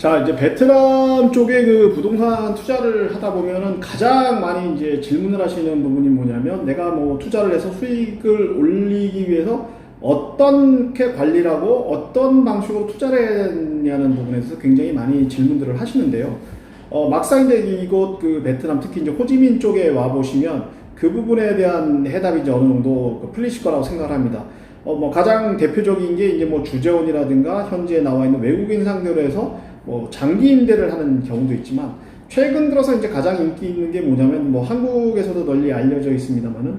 자 이제 베트남 쪽에 그 부동산 투자를 하다 보면은 가장 많이 이제 질문을 하시는 부분이 뭐냐면 내가 뭐 투자를 해서 수익을 올리기 위해서 어떻게 관리를 하고 어떤 방식으로 투자를 했냐는 부분에서 굉장히 많이 질문들을 하시는데요. 어, 막상 이제 이곳 그 베트남 특히 이제 호지민 쪽에 와 보시면 그 부분에 대한 해답이 이제 어느 정도 그 풀리실 거라고 생각을 합니다. 어, 뭐 가장 대표적인 게 이제 뭐 주재원이라든가 현지에 나와 있는 외국인 상대로 해서 뭐 장기 임대를 하는 경우도 있지만 최근 들어서 이제 가장 인기 있는 게 뭐냐면 뭐 한국에서도 널리 알려져 있습니다만은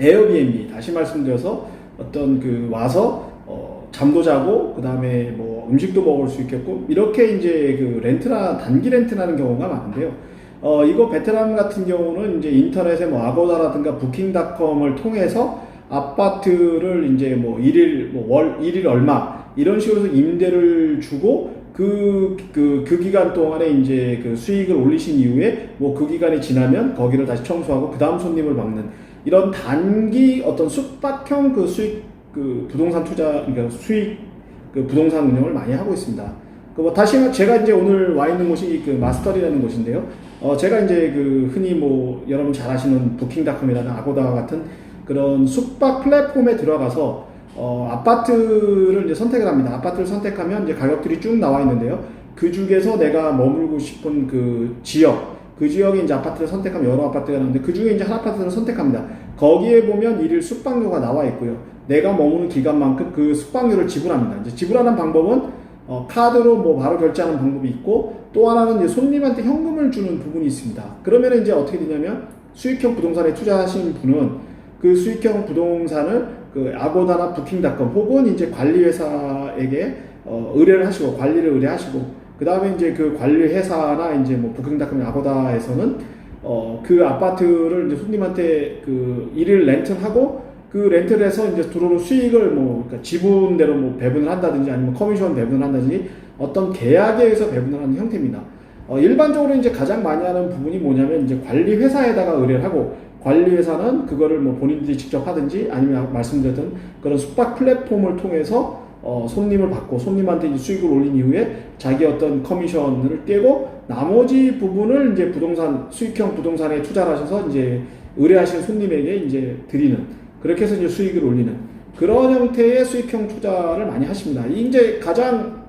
에어비앤비 다시 말씀드려서 어떤 그 와서 어 잠도 자고 그 다음에 뭐 음식도 먹을 수 있겠고 이렇게 이제 그 렌트나 단기 렌트라는 경우가 많은데요. 어 이거 베트남 같은 경우는 이제 인터넷에 뭐 아고다라든가 부킹닷컴을 통해서 아파트를 이제 뭐 일일 뭐 월 일일 얼마 이런 식으로 임대를 주고 그, 그, 그 기간 동안에 이제 그 수익을 올리신 이후에 뭐 그 기간이 지나면 거기를 다시 청소하고 그 다음 손님을 막는 이런 단기 어떤 숙박형 그 수익 그 부동산 투자 그러니까 수익 그 부동산 운영을 많이 하고 있습니다. 그뭐 다시 말- 제가 이제 오늘 와 있는 곳이 그 마스터리라는 곳인데요. 어 제가 이제 그 흔히 뭐 여러분 잘 아시는 부킹닷컴이라는 아고다 같은 그런 숙박 플랫폼에 들어가서 어 아파트를 이제 선택을 합니다. 아파트를 선택하면 이제 가격들이 쭉 나와 있는데요. 그 중에서 내가 머물고 싶은 그 지역 그 지역에 이제 아파트를 선택하면 여러 아파트가 나오는데 그 중에 이제 한 아파트를 선택합니다. 거기에 보면 일일 숙박료가 나와 있고요. 내가 머무는 기간만큼 그 숙박료를 지불합니다. 이제 지불하는 방법은 어, 카드로 뭐 바로 결제하는 방법이 있고 또 하나는 이제 손님한테 현금을 주는 부분이 있습니다. 그러면 이제 어떻게 되냐면 수익형 부동산에 투자하신 분은 그 수익형 부동산을 그 아고다나 부킹닷컴 혹은 이제 관리회사에게 어, 의뢰를 하시고 관리를 의뢰하시고 그 다음에 이제 그 관리 회사나 이제 뭐 부킹닷컴 아고다에서는 어 그 아파트를 이제 손님한테 그 일일 렌트하고 그 렌트를 해서 이제 들어오는 수익을 뭐 그러니까 지분대로 뭐 배분을 한다든지 아니면 커미션 배분을 한다든지 어떤 계약에 의해서 배분을 하는 형태입니다. 어 일반적으로 이제 가장 많이 하는 부분이 뭐냐면 이제 관리 회사에다가 의뢰를 하고 관리 회사는 그거를 뭐 본인들이 직접 하든지 아니면 말씀드렸던 그런 숙박 플랫폼을 통해서 어, 손님을 받고 손님한테 이제 수익을 올린 이후에 자기 어떤 커미션을 떼고 나머지 부분을 이제 부동산 수익형 부동산에 투자를 하셔서 이제 의뢰하신 손님에게 이제 드리는 그렇게 해서 이제 수익을 올리는 그런 형태의 수익형 투자를 많이 하십니다. 이제 가장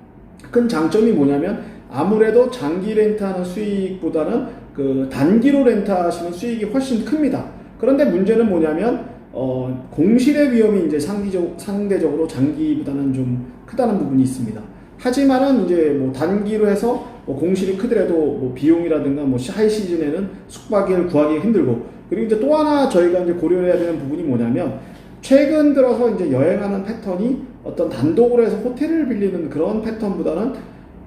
큰 장점이 뭐냐면 아무래도 장기 렌트하는 수익보다는 그 단기로 렌트하시는 수익이 훨씬 큽니다. 그런데 문제는 뭐냐면 어, 공실의 위험이 이제 상기적, 상대적으로 장기보다는 좀 크다는 부분이 있습니다. 하지만은 이제 뭐 단기로 해서 뭐 공실이 크더라도 뭐 비용이라든가 뭐 하이 시즌에는 숙박을 구하기 힘들고 그리고 이제 또 하나 저희가 이제 고려해야 되는 부분이 뭐냐면 최근 들어서 이제 여행하는 패턴이 어떤 단독으로 해서 호텔을 빌리는 그런 패턴보다는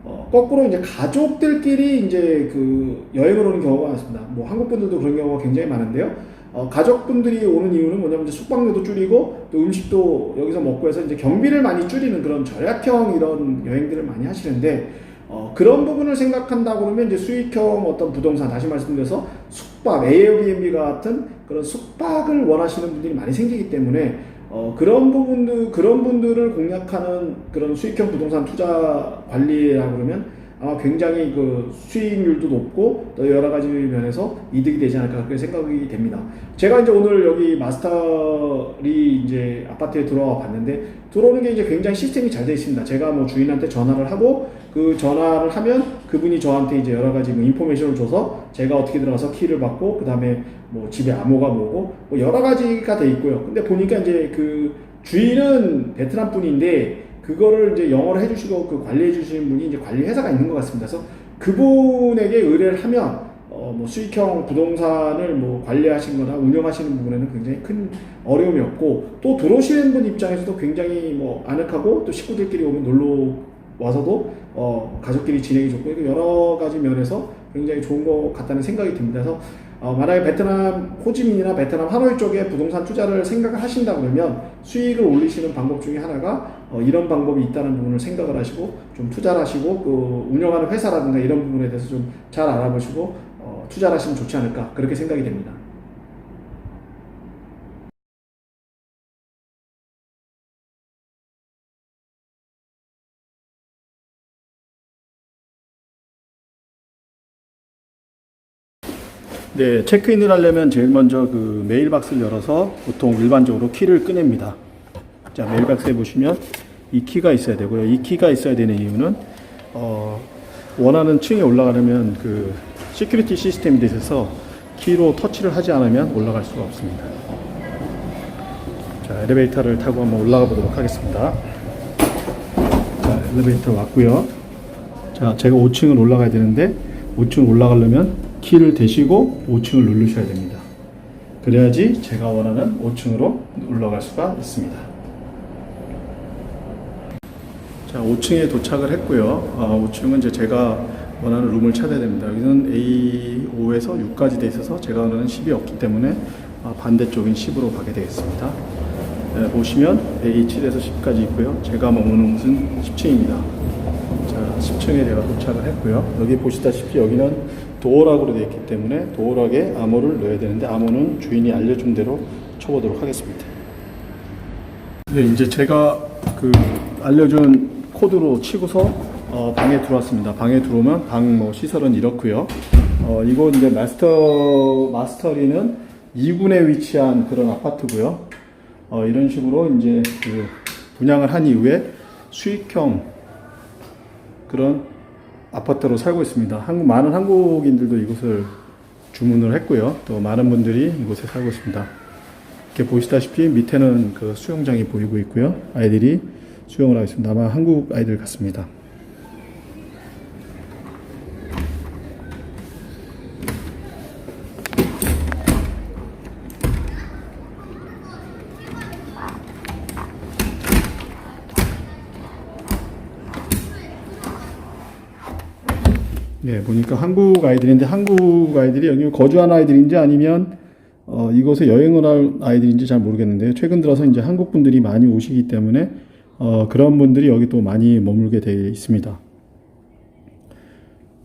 어, 거꾸로 이제 가족들끼리 이제 그 여행을 오는 경우가 많습니다. 뭐 한국 분들도 그런 경우가 굉장히 많은데요. 어, 가족분들이 오는 이유는 뭐냐면 이제 숙박료도 줄이고 또 음식도 여기서 먹고 해서 이제 경비를 많이 줄이는 그런 절약형 이런 여행들을 많이 하시는데 어, 그런 부분을 생각한다 그러면 이제 수익형 어떤 부동산 다시 말씀드려서 숙박 에어비앤비 같은 그런 숙박을 원하시는 분들이 많이 생기기 때문에 어, 그런 부분들 그런 분들을 공략하는 그런 수익형 부동산 투자 관리라 그러면 아마 굉장히 그 수익률도 높고 또 여러 가지 면에서 이득이 되지 않을까 그렇게 생각이 됩니다. 제가 이제 오늘 여기 마스터리 이제 아파트에 들어와 봤는데 들어오는 게 이제 굉장히 시스템이 잘 되어 있습니다. 제가 뭐 주인한테 전화를 하고 그 전화를 하면 그분이 저한테 이제 여러 가지 뭐 인포메이션을 줘서 제가 어떻게 들어가서 키를 받고 그 다음에 뭐 집에 암호가 뭐고 뭐 여러 가지가 돼 있고요. 근데 보니까 이제 그 주인은 베트남 분인데 그거를 이제 영어로 해주시고 그 관리해 주시는 분이 이제 관리 회사가 있는 것 같습니다. 그래서 그분에게 의뢰를 하면 어, 뭐 수익형 부동산을 뭐 관리하시는 거나 운영하시는 부분에는 굉장히 큰 어려움이 없고 또 들어오시는 분 입장에서도 굉장히 뭐 아늑하고 또 식구들끼리 오면 놀러 와서도 어, 가족끼리 지내기 좋고 여러 가지 면에서 굉장히 좋은 것 같다는 생각이 듭니다. 그래서 어, 만약에 베트남 호지민이나 베트남 하노이 쪽에 부동산 투자를 생각을 하신다 그러면 수익을 올리시는 방법 중에 하나가 어, 이런 방법이 있다는 부분을 생각을 하시고 좀 투자를 하시고 그 운영하는 회사라든가 이런 부분에 대해서 좀 잘 알아보시고 어, 투자를 하시면 좋지 않을까 그렇게 생각이 됩니다. 네, 체크인을 하려면 제일 먼저 그 메일박스를 열어서 보통 일반적으로 키를 꺼냅니다. 자, 메일박스에 보시면 이 키가 있어야 되고요. 이 키가 있어야 되는 이유는 어, 원하는 층에 올라가려면 그 시큐리티 시스템이 돼 있어서 키로 터치를 하지 않으면 올라갈 수가 없습니다. 자, 엘리베이터를 타고 한번 올라가 보도록 하겠습니다. 자, 엘리베이터 왔고요. 자, 제가 5층을 올라가야 되는데 5층 올라가려면 키를 대시고 5층을 누르셔야 됩니다. 그래야지 제가 원하는 5층으로 올라갈 수가 있습니다. 자, 5층에 도착을 했고요. 아, 5층은 이제 제가 원하는 룸을 찾아야 됩니다. 여기는 A5에서 6까지 돼 있어서 제가 원하는 10이 없기 때문에 아, 반대쪽인 10으로 가게 되겠습니다. 네, 보시면 A7에서 10까지 있고요. 제가 머무는 곳은 10층입니다. 자, 10층에 제가 도착을 했고요. 여기 보시다시피 여기는 도어락으로 되어 있기 때문에 도어락에 암호를 넣어야 되는데 암호는 주인이 알려준 대로 쳐보도록 하겠습니다. 네, 이제 제가 그 알려준 코드로 치고서 어, 방에 들어왔습니다. 방에 들어오면 방 뭐 시설은 이렇고요. 어, 이거 이제 마스터 마스터리는 2군에 위치한 그런 아파트고요. 어, 이런 식으로 이제 그 분양을 한 이후에 수익형 그런 아파트로 살고 있습니다. 한국, 많은 한국인들도 이곳을 주문을 했고요. 또 많은 분들이 이곳에 살고 있습니다. 이렇게 보시다시피 밑에는 그 수영장이 보이고 있고요. 아이들이 수영을 하고 있습니다. 아마 한국 아이들 같습니다. 네, 보니까 한국 아이들인데 한국 아이들이 여기 거주한 아이들인지 아니면 어, 이곳에 여행을 할 아이들인지 잘 모르겠는데요. 최근 들어서 이제 한국 분들이 많이 오시기 때문에 어, 그런 분들이 여기 또 많이 머물게 되어 있습니다.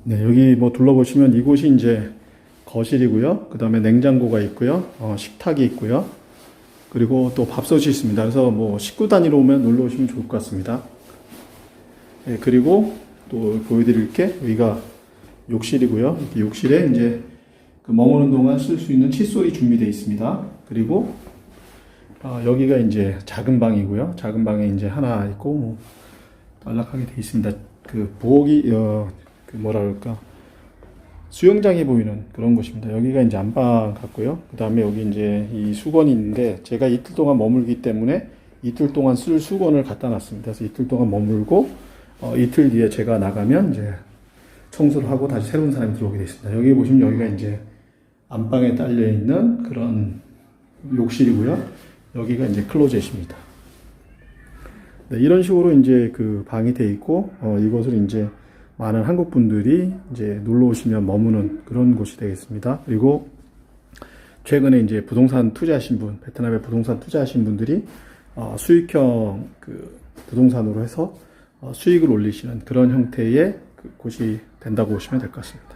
네, 여기 뭐 둘러보시면 이곳이 이제 거실이고요. 그 다음에 냉장고가 있고요. 어, 식탁이 있고요. 그리고 또 밥솥이 있습니다. 그래서 뭐 식구 단위로 오면 놀러 오시면 좋을 것 같습니다. 네, 그리고 또 보여드릴 게 여기가 욕실이고요. 이렇게 욕실에 이제 그 머무는 동안 쓸 수 있는 칫솔이 준비되어 있습니다. 그리고 아, 여기가 이제 작은 방이고요. 작은 방에 이제 하나 있고 뭐 안락하게 되어 있습니다. 그 부엌이 어, 그 뭐라 그럴까 수영장이 보이는 그런 곳입니다. 여기가 이제 안방 같고요. 그 다음에 여기 이제 이 수건이 있는데 제가 이틀 동안 머물기 때문에 이틀 동안 쓸 수건을 갖다 놨습니다. 그래서 이틀 동안 머물고 어, 이틀 뒤에 제가 나가면 이제 청소를 하고 다시 새로운 사람이 들어오게 되어 있습니다. 여기 보시면 여기가 이제 안방에 딸려 있는 그런 욕실이고요. 여기가 이제 클로젯입니다. 네, 이런 식으로 이제 그 방이 돼 있고 어, 이곳을 이제 많은 한국 분들이 이제 놀러 오시면 머무는 그런 곳이 되겠습니다. 그리고 최근에 이제 부동산 투자하신 분, 베트남에 부동산 투자하신 분들이 어, 수익형 그 부동산으로 해서 어, 수익을 올리시는 그런 형태의 그 곳이 된다고 보시면 될 것 같습니다.